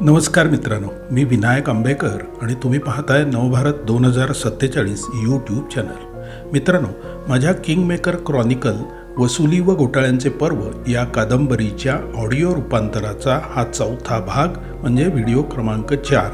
नमस्कार मित्रांनो मी विनायक आंबेकर आणि तुम्ही पाहताय नवभारत दोन हजार सत्तेचाळीस यूट्यूब चॅनल मित्रांनो माझ्या किंगमेकर क्रॉनिकल वसुली व घोटाळ्यांचे पर्व या कादंबरीच्या ऑडिओ रूपांतराचा हा चौथा भाग म्हणजे व्हिडिओ क्रमांक चार.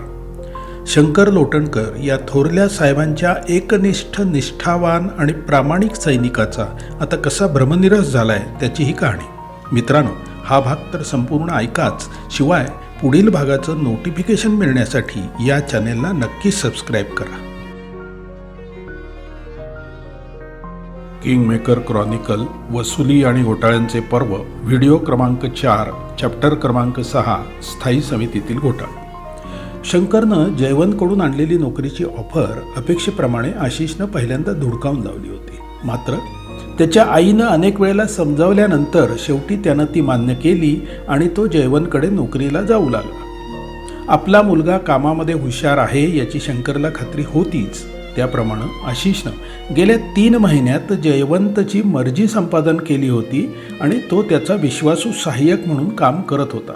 शंकर लोटणकर या थोरल्या साहेबांच्या एकनिष्ठ निष्ठावान आणि प्रामाणिक सैनिकाचा आता कसा भ्रमनिरस झाला आहे त्याची ही कहाणी. मित्रांनो हा भाग तर संपूर्ण ऐकाच. शिवाय पुढील भागाचं नोटिफिकेशन मिळण्यासाठी या चॅनेलला नक्की सबस्क्राईब करा. किंगमेकर क्रॉनिकल वसुली आणि घोटाळ्यांचे पर्व व्हिडिओ क्रमांक चार चॅप्टर क्रमांक सहा स्थायी समितीतील घोटाळ. शंकरनं जयवंतकडून आणलेली नोकरीची ऑफर अपेक्षेप्रमाणे आशिषनं पहिल्यांदा धुडकावून लावली होती. मात्र त्याच्या आईनं अनेक वेळेला समजावल्यानंतर शेवटी त्यानं ती मान्य केली आणि तो जयवंतकडे नोकरीला जाऊ लागला. आपला मुलगा कामामध्ये हुशार आहे याची शंकरला खात्री होतीच. त्याप्रमाणे आशिषनं गेल्या तीन महिन्यात जयवंतची मर्जी संपादन केली होती आणि तो त्याचा विश्वासू सहाय्यक म्हणून काम करत होता.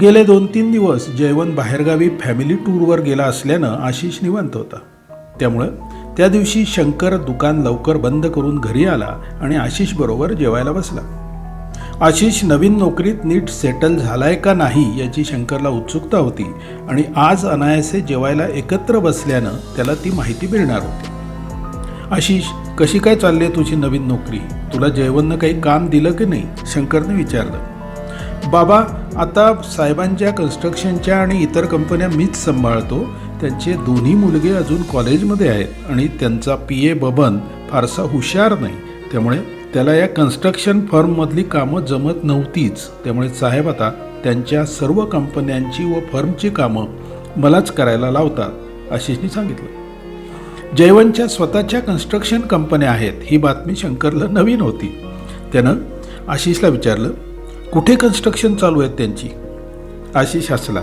गेले दोन तीन दिवस जयवंत बाहेरगावी फॅमिली टूरवर गेला असल्यानं आशिष निवांत होता. त्यामुळं त्या दिवशी शंकर दुकान लवकर बंद करून घरी आला आणि आशिष बरोबर जेवायला बसला. आशिष नवीन नोकरीत नीट सेटल झालाय का नाही याची शंकरला उत्सुकता होती आणि आज अनायासे जेवायला एकत्र बसल्यानं त्याला ती माहिती मिळणार होती. आशिष कशी काय चालली आहे तुझी नवीन नोकरी? तुला जेवण काही काम दिलं की नाही? शंकरने विचारलं. बाबा आता साहेबांच्या कन्स्ट्रक्शनच्या आणि इतर कंपन्या मीच सांभाळतो. त्यांचे दोन्ही मुलगे अजून कॉलेजमध्ये आहेत आणि त्यांचा पी ए बबन फारसा हुशार नाही. त्यामुळे त्याला या कन्स्ट्रक्शन फर्ममधली कामं जमत नव्हतीच. त्यामुळे साहेब आता त्यांच्या सर्व कंपन्यांची व फर्मची कामं मलाच करायला लावतात आशिषने सांगितलं. जयवंतच्या स्वतःच्या कन्स्ट्रक्शन कंपन्या आहेत ही बातमी शंकरला नवीन होती. त्यानं आशिषला विचारलं कुठे कन्स्ट्रक्शन चालू आहेत त्यांची? आशिष हसला.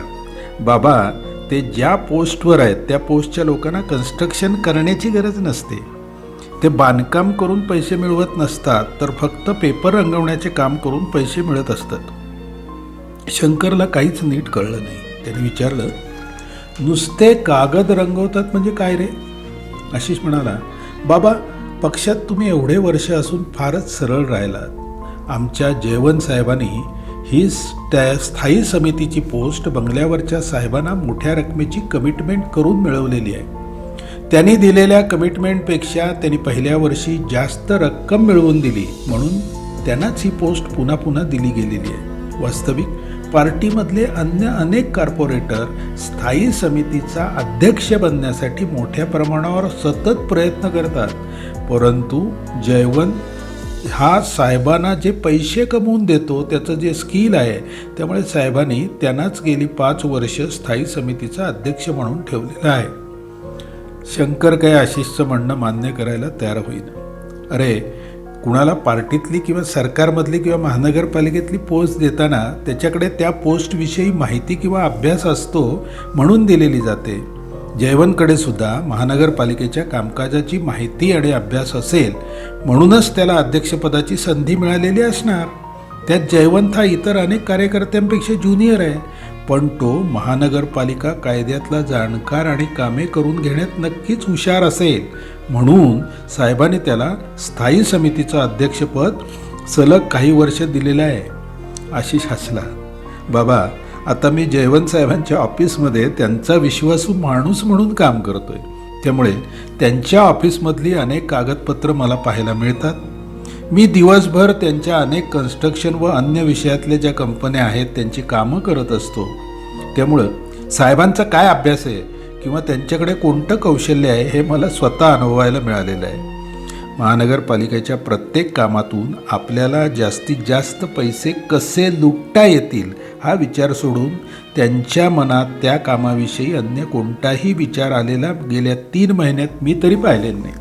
बाबा ते ज्या पोस्टवर आहेत त्या पोस्टच्या लोकांना कन्स्ट्रक्शन करण्याची गरज नसते. ते बांधकाम करून पैसे मिळवत नसतात तर फक्त पेपर रंगवण्याचे काम करून पैसे मिळत असतात. शंकरला काहीच नीट कळलं नाही. त्याने विचारलं नुसते कागद रंगवतात म्हणजे काय रे? आशिष म्हणाला बाबा पक्षात तुम्ही एवढे वर्ष असून फारच सरळ राहिलात. आमच्या जयवंत साहेबांनी ही त्या स्थायी समितीची पोस्ट बंगल्यावरच्या साहेबांना मोठ्या रकमेची कमिटमेंट करून मिळवलेली आहे. त्यांनी दिलेल्या कमिटमेंटपेक्षा त्यांनी पहिल्या वर्षी जास्त रक्कम मिळवून दिली म्हणून त्यांनाच ही पोस्ट पुन्हा पुन्हा दिली गेलेली आहे. वास्तविक पार्टीमधले अन्य अनेक कॉर्पोरेटर स्थायी समितीचा अध्यक्ष बनण्यासाठी मोठ्या प्रमाणावर सतत प्रयत्न करतात. परंतु जयवंत हा साहेबांना जे पैसे कमवून देतो त्याचं जे स्किल आहे त्यामुळे साहेबांनी त्यांनाच गेली पाच वर्ष स्थायी समितीचा अध्यक्ष म्हणून ठेवलेला आहे. शंकर काय आशिषचं म्हणणं मान्य करायला तयार होईल अरे कुणाला पार्टीतली किंवा सरकारमधली किंवा महानगरपालिकेतली पोस्ट देताना त्याच्याकडे त्या पोस्टविषयी माहिती किंवा अभ्यास असतो म्हणून दिलेली जाते. जयवंतकडे सुद्धा महानगरपालिकेच्या कामकाजाची माहिती आणि अभ्यास असेल म्हणूनच त्याला अध्यक्षपदाची संधी मिळालेली असणार. त्यात जयवंत हा इतर अनेक कार्यकर्त्यांपेक्षा ज्युनियर आहे पण तो महानगरपालिका कायद्यातला जाणकार आणि कामे करून घेण्यात नक्कीच हुशार असेल म्हणून साहेबांनी त्याला स्थायी समितीचं अध्यक्षपद सलग काही वर्ष दिलेलं आहे आशिष हसला बाबा आता मी जयवंत साहेबांच्या ऑफिसमध्ये त्यांचा विश्वासू माणूस म्हणून काम करतोय. त्यामुळे त्यांच्या ऑफिसमधली अनेक कागदपत्र मला पाहायला मिळतात. मी दिवसभर त्यांच्या अनेक कन्स्ट्रक्शन व अन्य विषयातल्या ज्या कंपन्या आहेत त्यांची कामं करत असतो. त्यामुळं साहेबांचा काय अभ्यास आहे किंवा त्यांच्याकडे कोणतं कौशल्य आहे हे मला स्वतः अनुभवायला मिळालेलं आहे. महानगरपालिकेच्या प्रत्येक कामातून आपल्याला जास्तीत जास्त पैसे कसे लुटता येतील हा विचार सोडून त्यांच्या मनात त्या कामाविषयी अन्य कोणताही विचार आलेला गेल्या तीन महिन्यात मी तरी पाहिलेला नाही.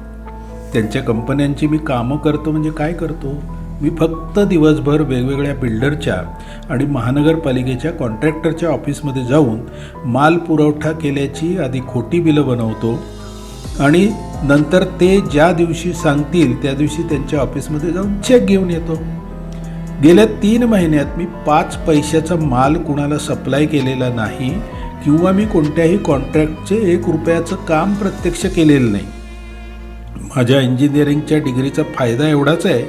त्यांच्या कंपन्यांची मी कामं करतो म्हणजे काय करतो? मी फक्त दिवसभर वेगवेगळ्या बिल्डरच्या आणि महानगरपालिकेच्या कॉन्ट्रॅक्टरच्या ऑफिसमध्ये जाऊन माल पुरवठा केल्याची आधी खोटी बिलं बनवतो आणि नंतर ते ज्या दिवशी सांगतील त्या दिवशी त्यांच्या ऑफिसमध्ये जाऊन चेक घेऊन येतो. गेल्या तीन महिन्यात मी पाच पैशाचा माल कुणाला सप्लाय केलेला नाही किंवा मी कोणत्याही कॉन्ट्रॅक्टचे एक रुपयाचं काम प्रत्यक्ष केलेलं नाही. माझ्या इंजिनिअरिंगच्या डिग्रीचा फायदा एवढाच आहे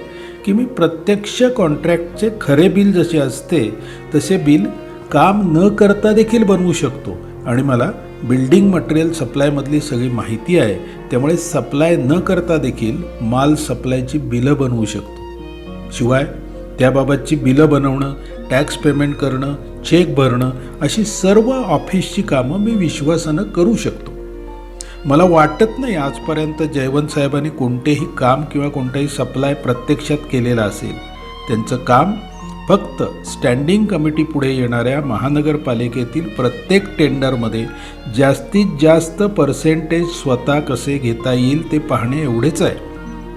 की मी प्रत्यक्ष कॉन्ट्रॅक्टचे खरे बिल जसे असते तसे बिल काम न करता देखील बनवू शकतो आणि मला बिल्डिंग मटेरियल सप्लायमधली सगळी माहिती आहे त्यामुळे सप्लाय न करता देखील माल सप्लायची बिलं बनवू शकतो. शिवाय त्याबाबतची बिलं बनवणं टॅक्स पेमेंट करणं चेक भरणं अशी सर्व ऑफिसची कामं मी विश्वासानं करू शकतो. मला वाटत नाही आजपर्यंत जयवंत साहेबांनी कोणतेही काम किंवा कोणताही सप्लाय प्रत्यक्षात केलेला असेल. त्यांचं काम फक्त स्टँडिंग कमिटी पुढे येणाऱ्या महानगरपालिकेतील प्रत्येक टेंडरमध्ये जास्तीत जास्त पर्सेंटेज स्वतः कसे घेता येईल ते पाहणे एवढेच आहे.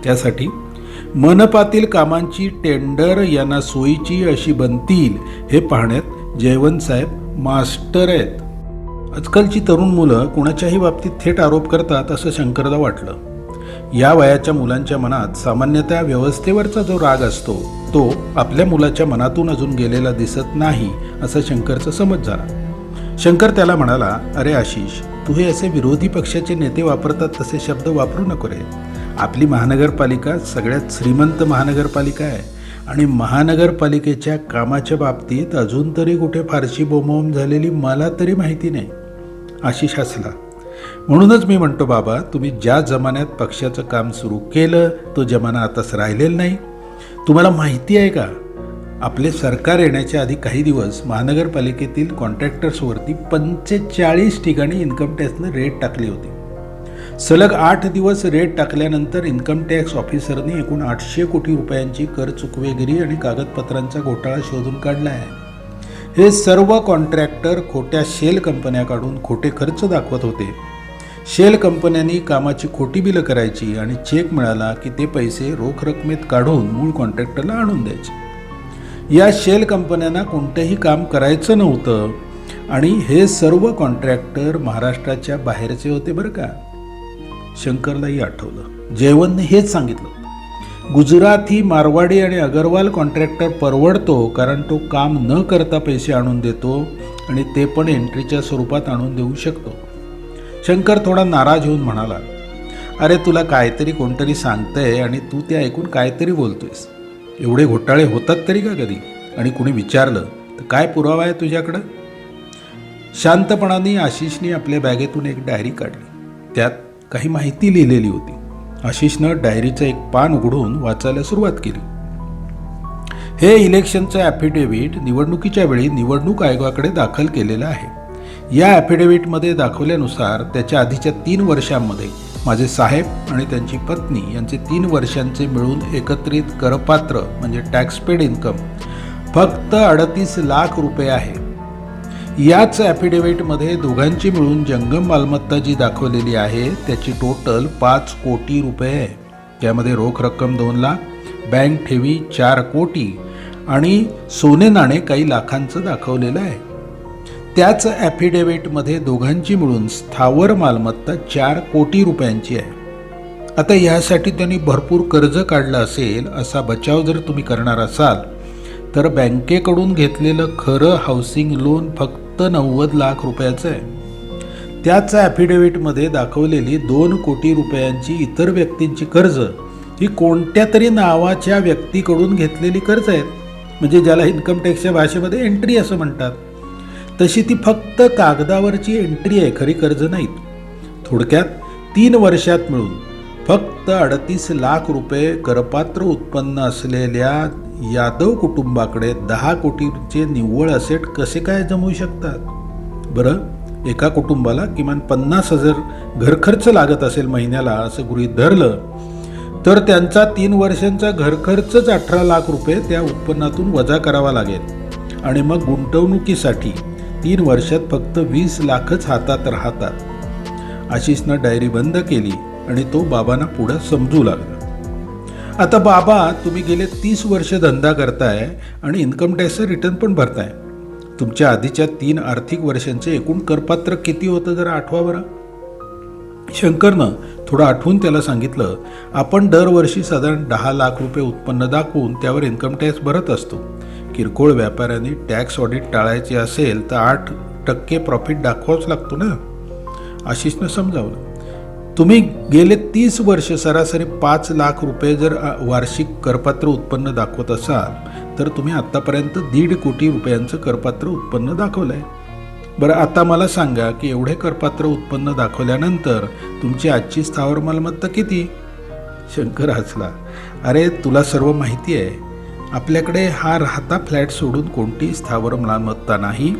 त्यासाठी मनपातील कामांची टेंडर यांना सोयीची अशी बनतील हे पाहण्यात जयवंतसाहेब मास्टर आहेत. आजकालची तरुण मुलं कुणाच्याही बाबतीत थेट आरोप करतात असं शंकरदा वाटलं. या वयाच्या मुलांच्या मनात सामान्यतः व्यवस्थेवरचा जो राग असतो तो आपल्या मुलाच्या मनातून अजून गेलेला दिसत नाही असं शंकरचा समज झाला. शंकर त्याला म्हणाला अरे आशिष तू हे असे विरोधी पक्षाचे नेते वापरतात तसे शब्द वापरू नको रे. आपली महानगरपालिका सगळ्यात श्रीमंत महानगरपालिका आहे आणि महानगरपालिकेच्या कामाच्या बाबतीत अजून तरी कुठे फारशी बोंबाबोंब झालेली मला तरी माहिती नाही. आशिष हसला. म्हणूनच मी म्हणतो बाबा तुम्ही ज्या जमान्यात पक्षाचं काम सुरू केलं तो जमाना आताच राहिलेला नाही. तुम्हाला माहिती आहे का? आपले सरकार येण्याच्या आधी काही दिवस महानगरपालिकेतील कॉन्ट्रॅक्टर्सवरती पंचेचाळीस ठिकाणी इन्कम टॅक्सनं रेट टाकली होती. सलग आठ दिवस रेट टाकल्यानंतर इन्कम टॅक्स ऑफिसरने एकूण आठशे कोटी रुपयांची कर चुकवेगिरी आणि कागदपत्रांचा घोटाळा शोधून काढला आहे. हे सर्व कॉन्ट्रॅक्टर खोट्या शेल कंपन्या काढून खोटे खर्च दाखवत होते. शेल कंपन्यांनी कामाची खोटी बिलं करायची आणि चेक मिळाला की ते पैसे रोख रकमेत काढून मूळ कॉन्ट्रॅक्टरला आणून द्यायचे. या शेल कंपन्यांना कोणतंही काम करायचं नव्हतं आणि हे सर्व कॉन्ट्रॅक्टर महाराष्ट्राच्या बाहेरचे होते बरं का? शंकरलाही आठवलं. जयवंतने हेच सांगितलं. गुजराती मारवाडी आणि अगरवाल कॉन्ट्रॅक्टर परवडतो कारण तो काम न करता पैसे आणून देतो आणि ते पण एंट्रीच्या स्वरूपात आणून देऊ शकतो. शंकर थोडा नाराज होऊन म्हणाला अरे तुला काहीतरी कोणतरी सांगतंय आणि तू ते ऐकून काहीतरी बोलतोयस. एवढे घोटाळे होतात तरी का कधी? आणि कुणी विचारलं तर काय पुरावा आहे तुझ्याकडं? शांतपणाने आशिषने आपल्या बॅगेतून एक डायरी काढली. त्यात काही माहिती लिहिलेली होती. आशिषनं डायरीचं एक पान उघडून वाचायला सुरुवात केली. हे इलेक्शनचं ॲफिडेव्हिट निवडणुकीच्या वेळी निवडणूक आयोगाकडे दाखल केलेलं आहे. या ॲफिडेव्हिटमध्ये दाखवल्यानुसार त्याच्या आधीच्या तीन वर्षांमध्ये माझे साहेब आणि त्यांची पत्नी यांचे तीन वर्षांचे मिळून एकत्रित करपात्र म्हणजे टॅक्स पेड इन्कम फक्त अडतीस लाख रुपये आहे. याच ॲफिडेव्हिटमध्ये दोघांची मिळून जंगम मालमत्ता जी दाखवलेली आहे त्याची टोटल पाच कोटी रुपये आहे. त्यामध्ये रोख रक्कम दोन लाख बँक ठेवी चार कोटी आणि सोने नाणे काही लाखांचं दाखवलेलं आहे. त्याच ॲफिडेव्हिटमध्ये दोघांची मिळून स्थावर मालमत्ता चार कोटी रुपयांची आहे. आता यासाठी त्यांनी भरपूर कर्ज काढलं असेल असा बचाव जर तुम्ही करणार असाल तर बँकेकडून घेतलेलं खरं हाऊसिंग लोन फक्त नव्वद लाख रुपयाचं आहे. त्याच ॲफिडेव्हिटमध्ये दाखवलेली दोन कोटी रुपयांची इतर व्यक्तींची कर्ज ही कोणत्या तरी नावाच्या व्यक्तीकडून घेतलेली कर्ज आहेत. म्हणजे ज्याला इन्कम टॅक्सच्या भाषेमध्ये एंट्री असं म्हणतात. तशी ती फक्त कागदावरची एंट्री आहे खरी कर्ज नाहीत. थोडक्यात तीन वर्षात मिळून फक्त अडतीस लाख रुपये करपात्र उत्पन्न असलेल्या यादव कुटुंबाकडे दहा कोटीचे निव्वळ असेट कसे काय जमवू शकतात? बरं एका कुटुंबाला किमान पन्नास हजार घरखर्च लागत असेल महिन्याला असं गृहीत धरलं तर त्यांचा तीन वर्षांचा घरखर्चच अठरा लाख रुपये त्या उत्पन्नातून वजा करावा लागेल. आणि मग गुंतवणुकीसाठी तीन वर्षात फक्त वीस लाखच हातात राहतात. आशिषनं डायरी बंद केली आणि तो बाबांना पुढं समजू लागला. आता बाबा तुम्ही गेले तीस वर्ष धंदा करताय आणि इन्कम टॅक्सचं रिटर्न पण भरताय. तुमच्या आधीच्या तीन आर्थिक वर्षांचे एकूण करपात्र किती होतं जरा आठवा बरं. शंकरनं थोडं आठवून त्याला सांगितलं आपण दरवर्षी साधारण दहा लाख रुपये उत्पन्न दाखवून त्यावर इन्कम टॅक्स भरत असतो. किरकोळ व्यापाऱ्यांनी टॅक्स ऑडिट टाळायचे असेल तर आठ टक्के प्रॉफिट दाखवावंच लागतो ना? आशिषनं समजावलं. तुम्ही गेले तीस वर्ष सरासरी पाच लाख रुपये जर वार्षिक करपात्र उत्पन्न दाखवत असाल तर तुम्ही आत्तापर्यंत दीड कोटी रुपयांचं करपात्र उत्पन्न दाखवलं आहे बरं आता मला सांगा की एवढे करपात्र उत्पन्न दाखवल्यानंतर तुमची आजची स्थावर मालमत्ता किती? शंकर हसला. अरे तुला सर्व माहिती आहे. आपल्याकडे हा राहता फ्लॅट सोडून कोणतीही स्थावर मालमत्ता नाही.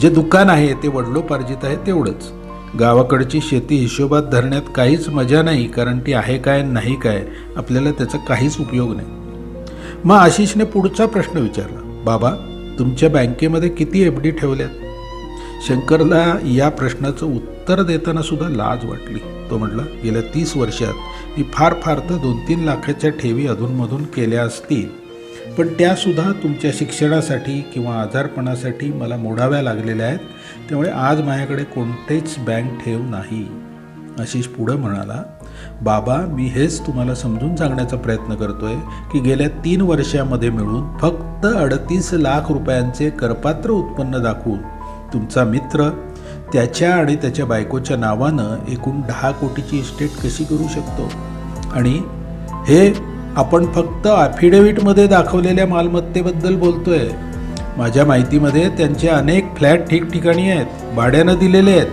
जे दुकान आहे ते वडलोपार्जित आहे तेवढंच. गावाकडची शेती हिशोबात धरण्यात काहीच मजा नाही कारण ती आहे काय नाही काय आपल्याला त्याचा काहीच उपयोग नाही. मग आशिषने पुढचा प्रश्न विचारला बाबा तुमच्या बँकेमध्ये किती एफ डी ठेवल्यात? शंकरला या प्रश्नाचं उत्तर देताना सुद्धा लाज वाटली. तो म्हटला गेल्या तीस वर्षात मी फार फार तर दोन तीन लाखाच्या ठेवी अधूनमधून केल्या असतील. पण त्यासुद्धा तुमच्या शिक्षणासाठी किंवा आजारपणासाठी मला मोडाव्या लागलेल्या आहेत. त्यामुळे आज माझ्याकडे कोणतेच बँक ठेव नाही. आशिष पुढं म्हणाला बाबा मी हेच तुम्हाला समजून सांगण्याचा प्रयत्न करतोय की गेल्या तीन वर्षामध्ये मिळून फक्त अडतीस लाख रुपयांचे करपात्र उत्पन्न दाखवून तुमचा मित्र त्याच्या आणि त्याच्या बायकोच्या नावानं एकूण दहा कोटीची इस्टेट कशी करू शकतो? आणि हे आपण फक्त ॲफिडेव्हिटमध्ये दाखवलेल्या मालमत्तेबद्दल बोलतोय. माझ्या माहितीमध्ये त्यांचे अनेक फ्लॅट ठिकठिकाणी आहेत भाड्यानं दिलेले आहेत.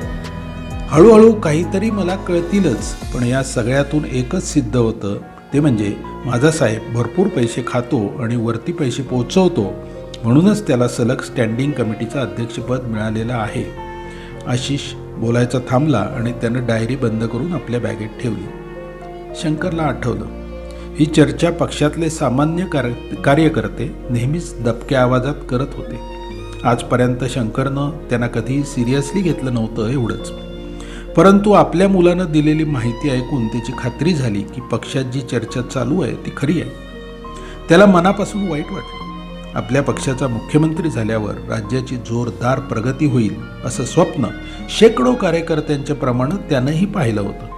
हळूहळू काहीतरी मला कळतीलच पण या सगळ्यातून एकच सिद्ध होतं. ते म्हणजे माझा साहेब भरपूर पैसे खातो आणि वरती पैसे पोचवतो. म्हणूनच त्याला सलग स्टँडिंग कमिटीचं अध्यक्षपद मिळालेलं आहे. आशिष बोलायचा थांबला आणि त्यानं डायरी बंद करून आपल्या बॅगेत ठेवली. शंकरला आठवलं ही चर्चा पक्षातले सामान्य कार कार्यकर्ते नेहमीच दबक्या आवाजात करत होते. आजपर्यंत शंकरनं त्यांना कधी सिरियसली घेतलं नव्हतं एवढंच. परंतु आपल्या मुलानं दिलेली माहिती ऐकून त्याची खात्री झाली की पक्षात जी चर्चा चालू आहे ती खरी आहे. त्याला मनापासून वाईट वाटलं. आपल्या पक्षाचा मुख्यमंत्री झाल्यावर राज्याची जोरदार प्रगती होईल असं स्वप्न शेकडो कार्यकर्त्यांच्या प्रमाणात त्यानंही पाहिलं होतं.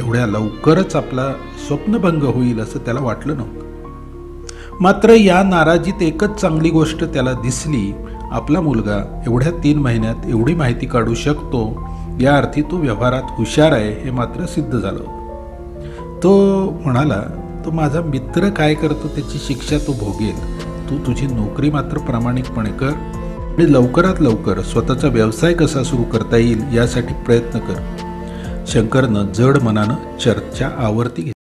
एवढ्या लवकरच आपला स्वप्नभंग होईल असं त्याला वाटलं नव्हतं. मात्र या नाराजीत एकच चांगली गोष्ट त्याला दिसली आपला मुलगा एवढ्या तीन महिन्यात एवढी माहिती काढू शकतो या अर्थी तो व्यवहारात हुशार आहे हे मात्र सिद्ध झालं तो म्हणाला तो माझा मित्र काय करतो त्याची शिक्षा तो भोगेल. तू तुझी नोकरी मात्र प्रामाणिकपणे कर आणि लवकरात लवकर स्वतःचा व्यवसाय कसा सुरू करता येईल यासाठी प्रयत्न कर. शंकरनं जड मनानं चर्चा आवर्ती घेतली.